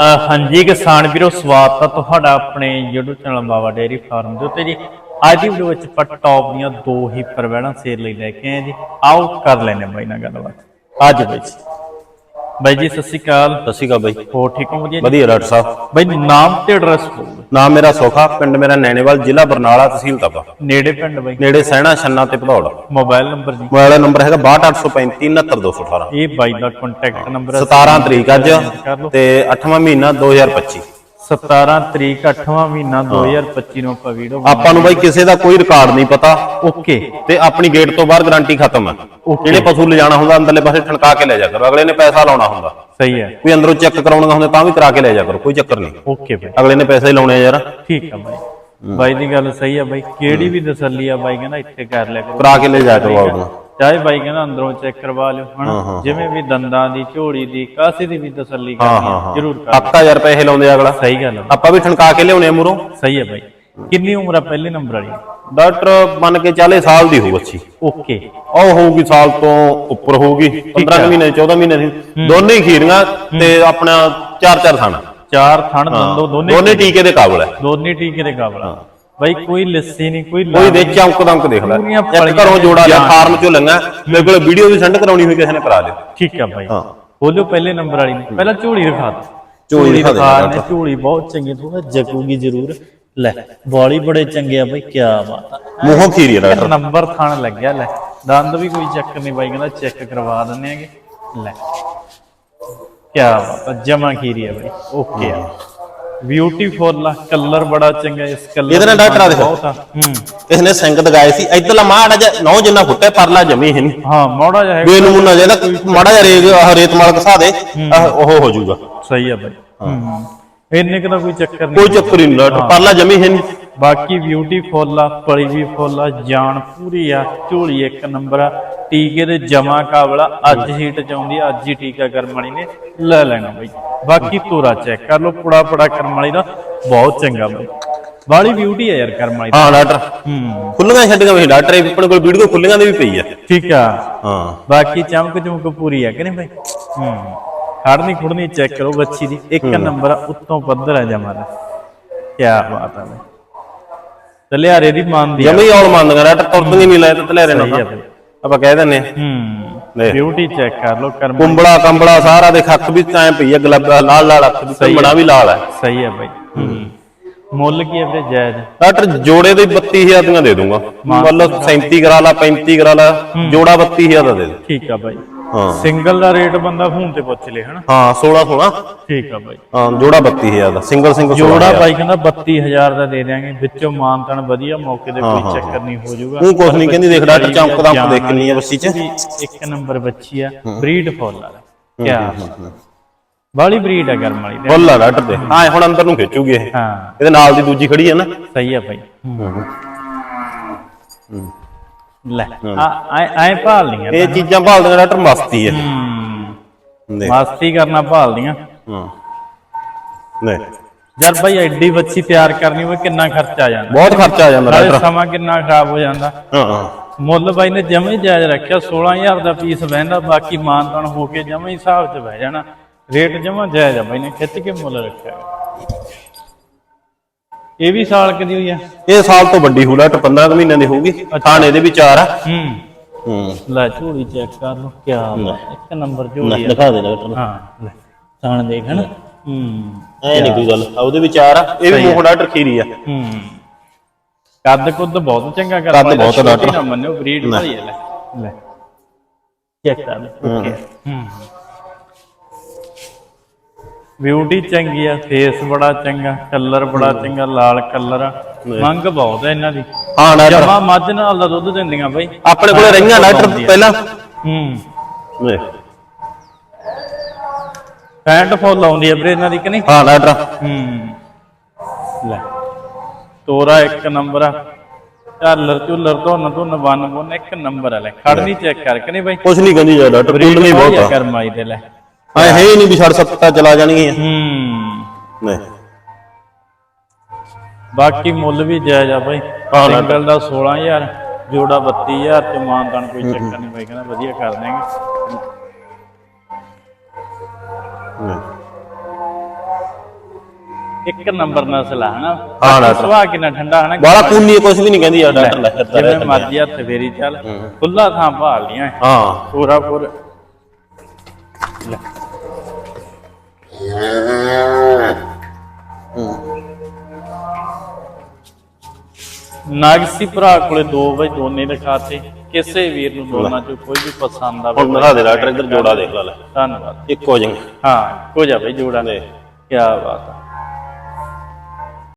ਹਾਂਜੀ ਕਿਸਾਨ ਵੀਰੋ ਸਵਾਗਤ ਹੈ ਤੁਹਾਡਾ ਆਪਣੇ YouTube channel Baba dairy farm ਦੇ ਉੱਤੇ ਜੀ। ਅੱਜ ਦੀ ਵੀਡੀਓ ਵਿੱਚ ਆਪਾਂ ਟੌਪ ਦੀਆਂ ਦੋ ਹੀ ਪ੍ਰਵੈਣਾ ਸੇਲ ਲਈ ਲੈ ਕੇ ਆਏ ਜੀ। ਆਓ ਕਰ ਲੈਨੇ ਬਾਈ ਨਾਲ ਗੱਲਬਾਤ। ਅੱਜ ਬਾਈ ਬਾਈ ਜੀ ਸਤਿ ਸ਼੍ਰੀ ਅਕਾਲ। ਸਤਿ ਸ਼੍ਰੀ ਅਕਾਲ ਬਾਈ। ਹੋ ਠੀਕ ਹੋ? ਵਧੀਆ ਜੀ? ਵਧੀਆ ਡਾਕਟਰ ਸਾਹਿਬ। ਬਾਈ ਨਾਮ ਤੇ ਐਡਰੈਸ ਬੋਲੋ। ਨਾਮ ਮੇਰਾ ਸੋਖਾ ਪਿੰਡ ਮੇਰਾ ਨੈਣੇਵਾਲ ਜ਼ਿਲ੍ਹਾ ਬਰਨਾਲਾ ਤਹਿਸੀਲ ਤਪਾ ਨੇੜੇ ਪਿੰਡ ਬਾਈ? ਨੇੜੇ ਸੈਣਾ ਛੰਨਾ ਤੇ ਭਦੌੜ। ਮੋਬਾਈਲ ਨੰਬਰ ਜੀ। ਮੋਬਾਈਲ ਨੰਬਰ ਹੈਗਾ 6285 69218 ਇਹ ਬਾਈ ਦਾ ਕੰਟੈਕਟ ਨੰਬਰ 17 ਤਰੀਕ ਅੱਜ ਤੇ 8ਵਾਂ ਮਹੀਨਾ 2025 17 ਤਰੀਕ 8ਵਾਂ ਮਹੀਨਾ 2025 ਨੂੰ ਆਪਾਂ ਵੀਡੀਓ ਆਪਾਂ ਨੂੰ ਬਾਈ ਕਿਸੇ ਦਾ ਕੋਈ ਰਿਕਾਰਡ ਨਹੀਂ ਪਤਾ। ਓਕੇ। ਤੇ ਆਪਣੀ ਗੇਟ ਤੋਂ ਬਾਹਰ ਗਾਰੰਟੀ ਖਤਮ ਹੈ ਜਿਹੜੇ ਪਸ਼ੂ ਲਿਜਾਣਾ ਹੁੰਦਾ ਅੰਦਰਲੇ ਪਾਸੇ ਠਣਕਾ ਕੇ ਲੈ ਜਾ ਕਰੋ। ਅਗਲੇ ਨੇ ਪੈਸਾ ਲਾਉਣਾ ਹੁੰਦਾ। ਸਹੀ ਹੈ। ਕੋਈ ਅੰਦਰੋਂ ਚੈੱਕ ਕਰਾਉਣਾ ਹੁੰਦਾ ਤਾਂ ਵੀ ਕਰਾ ਕੇ ਲੈ ਜਾ ਕਰੋ। ਕੋਈ ਚੱਕਰ ਨਹੀਂ। ਓਕੇ ਬਾਈ। ਅਗਲੇ ਨੇ ਪੈਸੇ ਹੀ ਲਾਉਣੇ ਆ ਯਾਰ। ਠੀਕ ਆ ਬਾਈ। ਬਾਈ ਦੀ ਗੱਲ ਸਹੀ ਆ ਬਾਈ। ਕਿਹੜੀ ਵੀ ਤਸੱਲੀ ਆ ਬਾਈ ਕਹਿੰਦਾ ਇੱਥੇ ਕਰ ਲਿਆ ਕਰੋ। ਕਰਾ ਕੇ ਲੈ ਜਾ ਕਰੋ ਆਪਣਾ। ਚਾਹੇ ਬਾਈ ਕਹਿੰਦਾ ਅੰਦਰੋਂ ਚੈੱਕ ਕਰਵਾ ਲਿਓ ਹਨਾ? ਜਿਵੇਂ ਵੀ ਦੰਦਾਂ ਦੀ ਝੋਲੀ ਦੀ ਕਾਸੇ ਦੀ ਵੀ ਤਸੱਲੀ ਕਰਨੀ ਜਰੂਰ ਕਰ ਹੱਕਾ ਯਾਰ ਪੈਸੇ ਲਾਉਂਦੇ ਅਗਲਾ। ਸਹੀ ਗੱਲ ਆਪਾਂ ਵੀ ਠਣਕਾ ਕੇ ਲਿਆਉਣੇ ਆ ਮੂਰੋਂ। ਸਹੀ ਆ ਬਾਈ। ਕਿੰਨੀ ਉਮਰ ਆ ਪਹਿਲੇ ਨੰਬਰ ਵਾਲੀ? ਡਾਕਟਰ ਮੰਨ ਕੇ ਚਾਲੇ ਸਾਲ ਦੀ ਹੋਊ ਅੱਛੀ ਓਕੇ। ਉਹ ਹੋਊਗੀ ਸਾਲ ਤੋਂ ਉੱਪਰ ਹੋਊਗੀ 15 ਕੁ ਮਹੀਨੇ 14 ਮਹੀਨੇ ਦੀ। ਦੋਨੇ ਹੀ ਖੀਰੀਆਂ ਤੇ ਆਪਣਾ ਚਾਰ ਚਾਰ ਥਣ। ਚਾਰ ਥਣ ਦੰਦੋ ਦੋਨੇ ਦੋਨੇ ਟੀਕੇ ਦੇ ਕਾਬਲ ਹੈ ਦੋਨੇ ਟੀਕੇ ਦੇ ਕਾਬਲ ਬਾਈ ਕੋਈ ਲੱਸੀ ਨਹੀਂ ਕੋਈ ਕੋਈ ਵਿੱਚ ਅੰਕ ਦੰਕ ਦੇਖ ਲੈ। ਪੂਰੀਆਂ ਇੱਕ ਘਰੋਂ ਜੋੜਾ ਜਾਣ। ਫਾਰਮ ਚੋਂ ਲੰਗਾ ਮੇਰੇ ਕੋਲ ਵੀਡੀਓ ਵੀ ਸੈਂਡ ਕਰਾਉਣੀ ਹੋਈ ਕਿਸੇ ਨੇ ਕਰਾ ਦਿਓ ਠੀਕ ਆ ਬਾਈ। ਹਾਂ। ਬੋਲੋ ਪਹਿਲੇ ਨੰਬਰ ਵਾਲੀ ਨੇ। ਪਹਿਲਾਂ ਝੋਲੀ ਦੇ ਝੋਲੀ ਦਿਖਾ ਦੇ ਝੋਲੀ ਬਹੁਤ ਚੰਗੀ ਤੂੰ ਜਗੂਗੀ ਜ਼ਰੂਰ। ਲੈ ਵਾਲੀ ਬੜੇ ਚੰਗੇ ਆ ਬਾਈ ਕੀ ਬਾਤ ਆ। ਮੂੰਹੋਂ ਖੀਰੀ ਡਾਕਟਰ। ਨੰਬਰ ਥਾਣ ਲੱਗਿਆ ਲੈ। ਦੰਦ ਵੀ ਕੋਈ ਚੱਕਰ ਨਹੀਂ ਬਾਈ ਕਹਿੰਦਾ ਚੈੱਕ ਕਰਵਾ ਦਿੰਨੇ ਆਗੇ ਲੈ। ਕੀ ਬਾਤ ਆ ਜਮਾ ਖੀਰੀ ਆ ਬਾਈ। ਓਕੇ ਆ। ਬਿਊਟੀਫੁਲ ਆ ਕਲਰ ਬੜਾ ਚੰਗਾ ਇਸ ਕਲਰ ਇਹਦੇ ਨਾਲ ਡਾਕਟਰ ਆ ਦੇਖੋ। ਹੂੰ। ਕਿਸੇ ਨੇ ਸਿੰਘ ਦਗਾਏ ਸੀ ਇਧਰਲਾ ਮਾੜਾ ਜਿਹਾ ਨੌ ਜਿੰਨਾ ਫੁੱਟੇ ਪਰਲਾ ਜਮੀ ਹੈ ਨਹੀਂ ਹਾਂ ਮੋੜਾ ਜਿਹਾ ਹੈਗਾ। ਬੇ ਨਮੂਨਾ ਜਿਹੜਾ ਮਾੜਾ ਜਿਹਾ ਰੇਗ ਆਹ ਰੇਤ ਮਾਲ ਘਸਾ ਦੇ ਉਹ ਹੋ ਜਾਊਗਾ। ਸਹੀ ਆ ਬਾਈ। ਹੂੰ। ਇੰਨੇ ਕੁ ਦਾ ਕੋਈ ਚੱਕਰ ਨਹੀਂ। ਕੋਈ ਚੱਕਰ ਨਹੀਂ ਡਾਕਟਰ ਪਰਲਾ ਜਮੀ ਹੈ ਨਹੀਂ ਬਾਕੀ ਬਿਊਟੀਫੁਲ ਆ ਪਲੀ ਵੀ ਫੁੱਲ ਆ ਜਾਨ ਪੂਰੀ ਆ ਝੋਲੀ ਇੱਕ ਨੰਬਰ ਆ। ਟੀਕੇ ਦੇ ਜਮਾ ਕਾਬਲਾ ਅੱਜ ਹੀਟ ਚ ਆਉਂਦੀ ਆ ਅੱਜ ਹੀ ਟੀਕਾ ਕਰਮ ਵਾਲੀ ਨੇ ਲੈ ਲੈਣਾ ਬਈ। ਬਾਕੀ ਤੋਰਾ ਚੈੱਕ ਕਰ ਲਓ ਪੁੜਾ ਪੁੜਾ ਕਰਮ ਵਾਲੀ ਦਾ ਬਹੁਤ ਚੰਗਾ ਬਈ। ਬਾਲੀ ਬਿਊਟੀ ਆ ਯਾਰ ਕਰਮ ਵਾਲੀ। ਹਾਂ ਡਾਕਟਰ। ਹੂੰ। ਖੁੱਲੀਆਂ ਛੱਡੀਆਂ ਵੀ ਡਾਕਟਰ ਇਹ ਆਪਣੇ ਕੋਲ ਵੀਡੀਓ ਖੁੱਲੀਆਂ ਦੀ ਵੀ ਪਈ ਆ। ਠੀਕ ਆ। ਹਾਂ। ਬਾਕੀ ਚਮਕ ਚਮਕ ਪੂਰੀ ਆ ਕਿ ਨਹੀਂ ਬਈ? ਹੂੰ। ਖੜਨੀ ਖੁੜਨੀ ਚੈੱਕ ਕਰੋ ਬੱਚੀ ਦੀ। ਇੱਕ ਨੰਬਰ ਉੱਤੋਂ ਪੱਧਰ ਆ ਜਮਾ ਦਾ ਕੀ ਬਾਤ ਆ ਬਈ। ਤਲਿਆਰੇ ਦੀ ਮੰਨਦੀ ਜਮੀ ਔਲ ਮੰਨਦਾ ਡਾਕਟਰ ਤੁਰਦੀਆਂ ਨਹੀਂ ਲੈ ਤੇ ਆ ਨਾਲ ਆਪਾਂ ਕਹਿ ਦਿੰਨੇ ਆ ਹੂੰ ਦੇਖ। ਬਿਊਟੀ ਚੈੱਕ ਕਰ ਲੋ ਕਰਮ ਕੁੰਬੜਾ ਕੰਬੜਾ ਸਾਰਾ ਦੇ ਅੱਖ ਵੀ ਐ ਪਈ ਆ ਗਲਬ ਲਾਲ ਲਾਲ ਅੱਖ ਦੀ ਕੰਬੜਾ ਵੀ ਲਾਲ ਹੈ। ਸਹੀ ਹੈ ਬਾਈ। ਹੂੰ। ਮੁੱਲ ਕੀ ਹੈ ਵੀਰੇ ਜਾਇਜ਼? ਡਾਕਟਰ ਜੋੜੇ ਦੇ 32000 ਦੀਆਂ ਦੇ ਦੂੰਗਾ। ਮਤਲਬ 37 ਕਰਾ ਲਾ 35 ਕਰਾ ਲਾ ਜੋੜਾ 32000 ਦਾ ਦੇ ਦੇ। ਠੀਕ ਆ ਬਾਈ। ਹਾਂ। ਸਿੰਗਲ ਦਾ ਰੇਟ ਬੰਦਾ ਫੋਨ ਤੇ ਪੁੱਛ ਲੇ ਹਨਾ? ਹਾਂ 16 16 ਠੀਕ ਆ ਬਾਈ। ਹਾਂ ਜੋੜਾ 32000 ਦਾ ਸਿੰਗਲ ਸਿੰਗਲ ਜੋੜਾ ਬਾਈ ਕਹਿੰਦਾ 32000 ਦਾ ਦੇ ਦਿਆਂਗੇ ਵਿੱਚੋਂ ਮਾਨਤਨ ਵਧੀਆ ਮੌਕੇ ਤੇ ਕੋਈ ਚੱਕਰ ਨਹੀਂ ਹੋ ਜਾਊਗਾ। ਤੂੰ ਕੁਛ ਨਹੀਂ ਕਹਿੰਦੀ ਦੇਖ ਡਾਕਟਰ ਚਮਕ ਦਾ ਦੇਖ ਕਿੰਨੀ ਆ ਬੱਸੀ ਚ। ਇੱਕ ਨੰਬਰ ਬੱਚੀ ਆ ਬਰੀਡ ਫੁੱਲ ਆ। ਬਾਲੀ ਬਰੀਡ ਆ ਗਰਮ ਵਾਲੀ ਤੇ। ਫੁੱਲ ਆ ਡਾਕਟਰ ਦੇ ਹਾਂ ਹੁਣ ਅੰਦਰ ਨੂੰ ਖਿੱਚੂਗੀ ਇਹ। ਹਾਂ। ਇਹਦੇ ਨਾਲ ਦੀ ਦੂਜੀ ਖੜੀ ਹੈ ਨਾ। ਸਹੀ ਆ ਬਾਈ ਲੈ। ਆ ਐ ਭਾਲ ਨਹੀਂ ਇਹ ਚੀਜ਼ਾਂ ਭਾਲਦੀਆਂ ਡਾਕਟਰ ਮਸਤੀ ਹੈ। ਮਸਤੀ ਕਰਨਾ ਭਾਲਦੀਆਂ। ਹਾਂ। ਨਹੀਂ ਯਾਰ ਬਾਈ ਐਡੀ ਬੱਚੀ ਤਿਆਰ ਕਰਨੀ ਹੋਵੇ ਕਿੰਨਾ ਖਰਚਾ ਆ ਜਾਂਦਾ। ਬਹੁਤ ਖਰਚਾ ਆ ਜਾਂਦਾ ਨਾਲੇ ਸਮਾਂ ਕਿੰਨਾ ਖਰਾਬ ਹੋ ਜਾਂਦਾ। ਹਾਂ ਮੁੱਲ ਬਾਈ ਨੇ ਜਮੇ ਜਾਇਜ਼ ਰੱਖਿਆ। 16000 ਦਾ ਪੀਸ ਬਹਿੰਦਾ ਬਾਕੀ ਮਾਨਤਾਨ ਹੋ ਕੇ ਜਮੇ ਹੀ ਹਿਸਾਬ 'ਚ ਬਹਿ ਜਾਣਾ। ਰੇਟ ਜਮਾ ਜਾਇਜ਼ ਆ ਬਾਈ ਨੇ ਖਿੱਚ ਕੇ ਮੁੱਲ ਰੱਖਿਆ। ਇਹ ਵੀ ਸਾਲ ਕਦੀ ਹੋਈ ਆ? ਇਹ ਸਾਲ ਤੋਂ ਵੱਡੀ ਹੂ ਡਾਕਟਰ 15 ਕੁ ਮਹੀਨਿਆਂ ਦੀ ਹੋਊਗੀ। ਥਾਣੇ ਦੇ ਵੀ ਚਾਰ ਆ। ਹੂੰ। ਹੂੰ। ਲੈ ਝੋਲੀ ਚੈੱਕ ਕਰ ਲੋ। ਕੀ ਇੱਕ ਨੰਬਰ ਝੋਲੀ ਆ। ਦਿਖਾ ਦੇ ਡਾਕਟਰ ਹਾਂ ਲੈ। ਥਾਣ ਦੇਖ ਹਨਾ? ਹੂੰ। ਐ ਨਹੀਂ ਕੋਈ ਗੱਲ ਆ ਉਹਦੇ ਵੀ ਚਾਰ ਆ ਇਹ ਵੀ ਮੂੰਹ ਡਾਕਟਰ ਖੀਰੀ ਆ। ਹੂੰ। ਕੱਦ ਕੁੱਦ ਬਹੁਤ ਚੰਗਾ ਕਰ ਕੱਦ ਬਹੁਤ ਡਾਕਟਰ। ਨਾ ਮੰਨਿਓ ਬਰੀਡ ਭਾਈ ਲੈ। ਲੈ। ਚੈੱਕ ਕਰ ਲੈ ਓਕੇ। ਹੂੰ। ਬਿਊਟੀ ਚੰਗੀ ਆ ਫੇਸ ਬੜਾ ਚੰਗਾ ਕਲਰ ਬੜਾ ਚੰਗਾ ਲਾਲ ਕਲਰ ਆ। ਮੰਗ ਬਹੁਤ ਹੈ ਇਹਨਾਂ ਦੀ। ਹਾਂ ਡਾਕਟਰ ਜਮਾ ਮੱਝ ਨਾਲ ਦਾ ਦੁੱਧ ਦਿੰਦੀਆਂ ਬਾਈ। ਆਪਣੇ ਕੋਲੇ ਰਹੀਆਂ ਡਾਕਟਰ ਪਹਿਲਾਂ। ਹੂੰ। ਵੇਖ। ਪੈਂਟ ਫੁੱਲ ਆਉਂਦੀ ਆ ਵੀਰੇ ਇਹਨਾਂ ਦੀ ਕਿ ਨਹੀਂ? ਹਾਂ ਡਾਕਟਰ ਹੂੰ। ਲੈ। ਤੋਰਾ ਇੱਕ ਨੰਬਰ ਆ। ਝਾਲਰ ਝੁੱਲਰ ਧੁੰਨ ਧੁੰਨ ਬੰਨ ਬੁੰਨ ਇੱਕ ਨੰਬਰ ਆ ਲੈ। ਖੜਨੀ ਚੈੱਕ ਕਰਕੇ ਨਹੀਂ ਬਾਈ? ਕੁਛ ਨਹੀਂ ਕਹਿੰਦੀ ਜਾ ਡਾਕਟਰ ਕੁੱਲ ਨਹੀਂ ਬਹੁਤ। ਆ ਕਰਮਾਈ ਦੇ ਲੈ। ਐ ਹੈ। ਹੀ ਨਹੀਂ ਵੀ ਛੱਡ ਸਕਤਾ ਚਲਾ ਜਾਣਗੀਆਂ। ਹੂੰ। ਨਹੀਂ। ਬਾਕੀ ਮੁੱਲ ਵੀ ਜਾਇਜ਼ ਆ ਹਾਂ, ਲੈ। ਸਿੰਗਲ ਦਾ 16000 ਜੋੜਾ 32000 ਤੇ ਮਾਨਤਾਨ ਕੋਈ ਚੱਕਰ ਨਹੀਂ ਬਾਈ ਕਹਿੰਦਾ ਵਧੀਆ ਕਰ ਦੇਂਗੇ ਨਹੀਂ। ਇੱਕ ਨੰਬਰ ਨਸਲ ਆ ਹਨਾ? ਹਾਂ, ਡਾਕਟਰ। ਸੁਭਾਅ ਕਿੰਨਾ ਠੰਡਾ ਹਨਾ? ਬਾਲਾ ਕੂਨੀ ਕੁਝ ਵੀ ਨਹੀਂ ਕਹਿੰਦੀ ਯਾਰ ਡਾਕਟਰ ਲੈ ਜਿਵੇਂ ਮਰਜ਼ੀ ਹੱਥ ਫੇਰੀ ਚੱਲ। ਖੁੱਲਾ ਥਾਂ ਭਾਲ ਲੀਆਂ। ਹਾਂ। ਪੂਰਾ ਪੂਰਾ। ਲੈ। ਨਾਗਸੀ ਭਰਾ ਕੋਲੇ ਦੋ ਬਈ ਦੋਨੇ ਦਿਖਾਤੇ ਕਿਸੇ ਵੀਰ ਨੂੰ ਦੋਨਾਂ ਚੋਂ ਕੋਈ ਵੀ ਪਸੰਦ ਆਵੇ ਹੁਣ ਦਿਖਾ ਦੇ ਡਾਕਟਰ ਇੱਧਰ ਜੋੜਾ ਦੇਖ ਲੈ ਧੰਨਵਾਦ। ਇੱਕੋ ਜਿਹਾ। ਹਾਂ ਕੋ ਜਾ ਬਈ ਜੋੜਾ। ਕੀ ਬਾਤ ਆ।